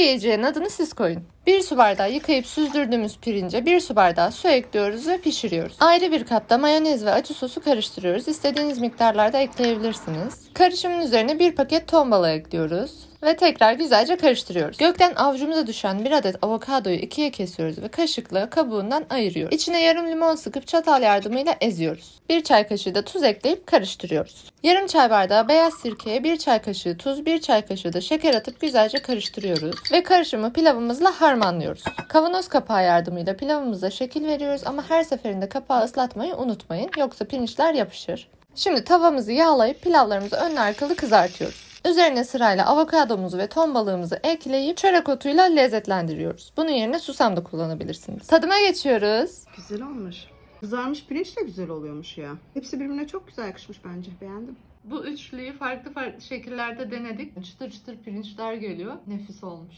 yiyeceğin adını siz koyun. Bir su bardağı yıkayıp süzdürdüğümüz pirince bir su bardağı su ekliyoruz ve pişiriyoruz. Ayrı bir kapta mayonez ve acı sosu karıştırıyoruz. İstediğiniz miktarlarda ekleyebilirsiniz. Karışımın üzerine bir paket ton balığı ekliyoruz ve tekrar güzelce karıştırıyoruz. Gökten avucumuza düşen bir adet avokadoyu ikiye kesiyoruz ve kaşıkla kabuğundan ayırıyoruz. İçine yarım limon sıkıp çatal yardımıyla eziyoruz. Bir çay kaşığı da tuz ekleyip karıştırıyoruz. Yarım çay bardağı beyaz sirkeye bir çay kaşığı tuz, bir çay kaşığı da şeker atıp güzelce karıştırıyoruz ve karışımı pilavımızla harmanlıyoruz. Kavanoz kapağı yardımıyla pilavımıza şekil veriyoruz ama her seferinde kapağı ıslatmayı unutmayın yoksa pirinçler yapışır. Şimdi tavamızı yağlayıp pilavlarımızı önlü arkalı kızartıyoruz. Üzerine sırayla avokadomuzu ve ton balığımızı ekleyip çörek otuyla lezzetlendiriyoruz. Bunun yerine susam da kullanabilirsiniz. Tadıma geçiyoruz. Güzel olmuş. Kızarmış pirinç de güzel oluyormuş ya. Hepsi birbirine çok güzel yakışmış bence. Beğendim. Bu üçlüyü farklı farklı şekillerde denedik. Çıtır çıtır pirinçler geliyor. Nefis olmuş.